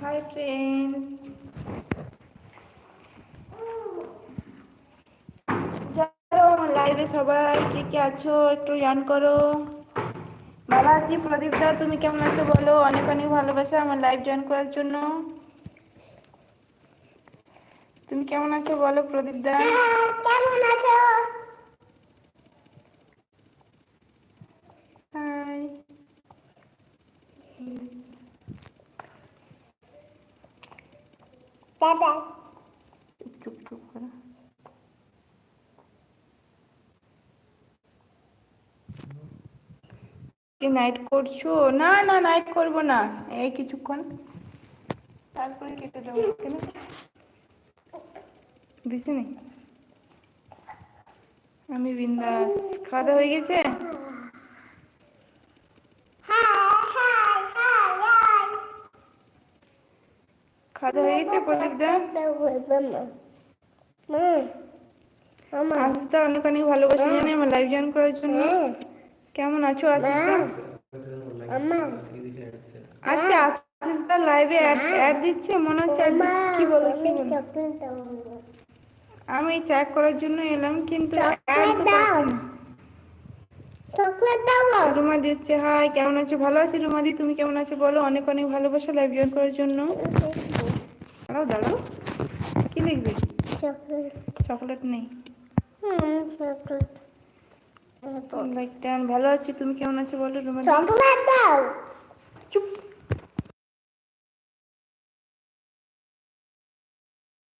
Hi friends আমার লাইভে সবাই কে কে আছো? একটু জান করো। ভালো আছি প্রদীপ দা তুমি কেমন আছো বলো? অনেক অনেক ভালোবাসা আমার লাইভ জয়েন করার জন্য। তুমি কেমন আছো বলো প্রদীপ দা কেমন আছো? হাই নাইট করছ? না না নাইট করব না। এই কিছুক্ষণ। তারপরে কেটে দেবো কেন দিছি নি? আমি বিন্দাস। খাওয়া দাওয়া হয়ে গেছে? হাই হাই হাই হাই হয়ে গেছে অনেক অনেক ভালোবাসা আমার লাইভ জয়েন করার জন্য। কেমন আছো আচ্ছা লাইভে অ্যাড দিচ্ছে মনে হচ্ছে কি বলো কি বলো? আমি চেক করার জন্য এলাম কিন্তু চকলেট ad তো পাচ্ছি না। রুমা দিচ্ছে হাই কেমন আছো? ভালো আছি রুমাদি তুমি কেমন আছো বলো? অনেক অনেক ভালোবাসা লাইভ জয়েন করার জন্য। দাঁড়াও দাঁড়াও। কি লিখবে চকলেট। চকলেট নেই। ভালো আছি। তুমি কেমন আছো বলো রুমাদি চকলেট দাও। চুপ।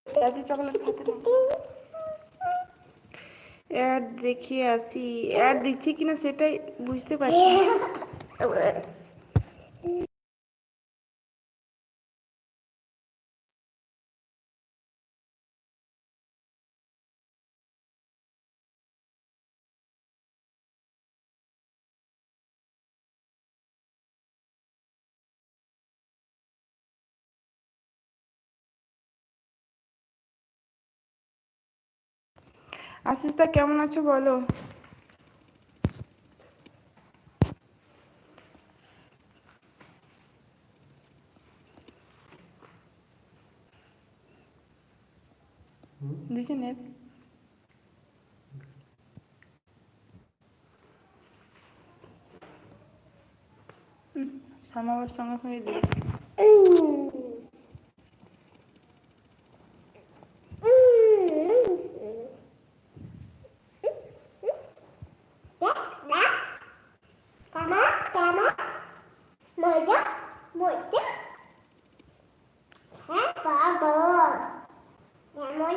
দাদি চকলেট খেতে অ্যাড দেখিয়ে আসি। অ্যাড দিচ্ছি কিনা সেটাই বুঝতে পারছি না। আশিস দা কেমন আছো বলো? দেখি নেট থামাবার সঙ্গে সঙ্গে দিই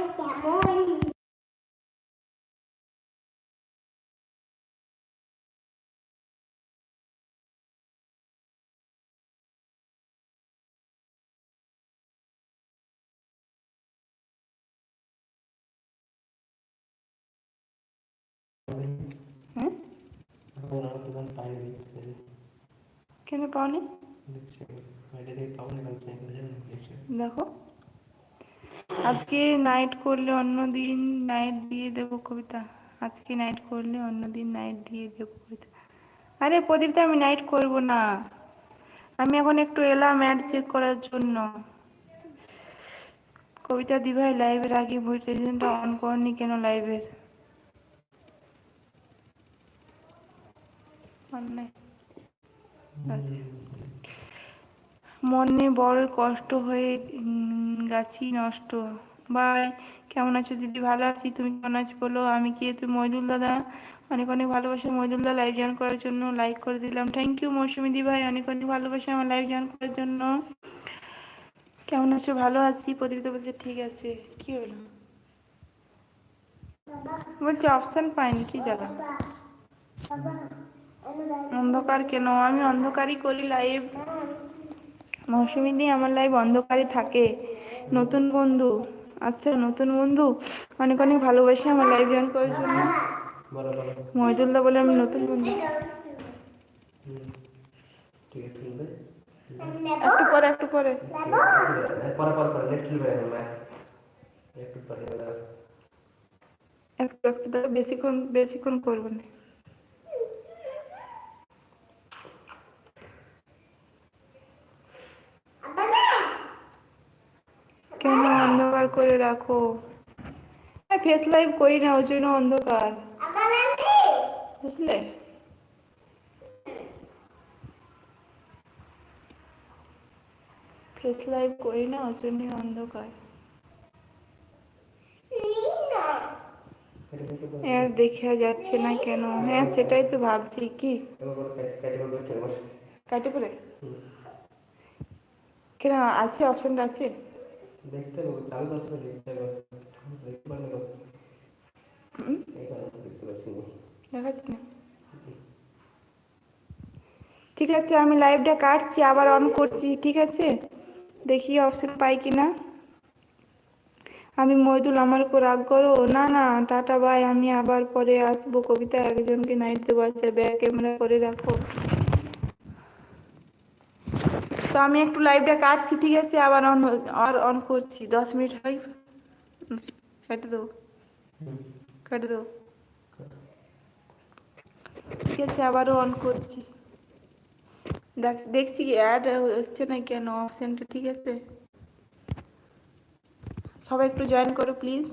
কেমন কেমন হ্যাঁ কেন পাওনি দেখো আজকে নাইট করলে অন্য দিন নাইট দিয়ে দেব কবিতা। আজকে নাইট করলে অন্য দিন নাইট দিয়ে দেব কবিতা। আরে প্রদীপটা আমি নাইট করব না। আমি এখন একটু এলাম অ্যাড চেক করার জন্য। কবিতা দিভাই লাইভের আগে ভোটেশনটা অন করনি কেন লাইভের আচ্ছা। মনে বড় কষ্ট হয়ে উম, গাছি নষ্ট। বাই কেমন আছো দিদি? ভালো আছি তুমি কেমন আছো বলো? আমি কি তুমি মইদুল দাদা? অনেক অনেক ভালোবাসা দা লাইভ জয়েন করার জন্য। লাইক করে দিলাম। থ্যাংক ইউ মৌসুমি দি ভাই। অনেক অনেক ভালোবাসা আমার লাইভ জয়েন করার জন্য। কেমন আছো? ভালো আছি। প্রদীপ্ত বলছে ঠিক আছে। কি হলো? বলছে অপশন পাইনি কি জ্বালা? অন্ধকার কেন? আমি অন্ধকারই করি লাইভ মৌসুমি দি আমার লাইভ অন্ধকারই থাকে। নতুন বন্ধু। আচ্ছা নতুন বন্ধু। অনেক অনেক ভালোবাসি আমার লাইভ জয়েন করার জন্য। মহিদুলদা বলে আমি নতুন বন্ধু। একটু পরে একটু পরে। একটু একটু বেশিক্ষণ বেশিক্ষণ করব না রাখো। ফেস লাইভ করি না ওই জন্য অন্ধকার। বুঝলে? ফেস লাইভ করি না ওই জন্য অন্ধকার। আর দেখা যাচ্ছে না কেন? হ্যাঁ সেটাই তো ভাবছি, কি? কাটে পড়ে? কেন, আছে অপশনটা আছে? দেখতে পাবো চালু করতে দেখতে হুম, দেখতে পাচ্ছি না। দেখাচ্ছি না? ঠিক আছে আমি লাইভটা কাটছি আবার অন করছি ঠিক আছে? দেখি অপশন পাই কি না আমি মইদুল আমার উপর রাগ করো? না না টাটা বাই আমি আবার পরে আসব। কবিতা একজনকে নাইট দেবো। আচ্ছা ব্যাক ক্যামেরা করে রাখো। তো আমি একটু লাইভটা কাটছি, ঠিক আছে? আবার অন আর অন করছি। দশ মিনিট হয়। কেটে দেবো। কেটে দেবো। ঠিক আছে, আবারও অন করছি। দেখ, দেখছি অ্যাড হচ্ছে না কেন অপশানটা ঠিক আছে? সবাই একটু জয়েন করো প্লিজ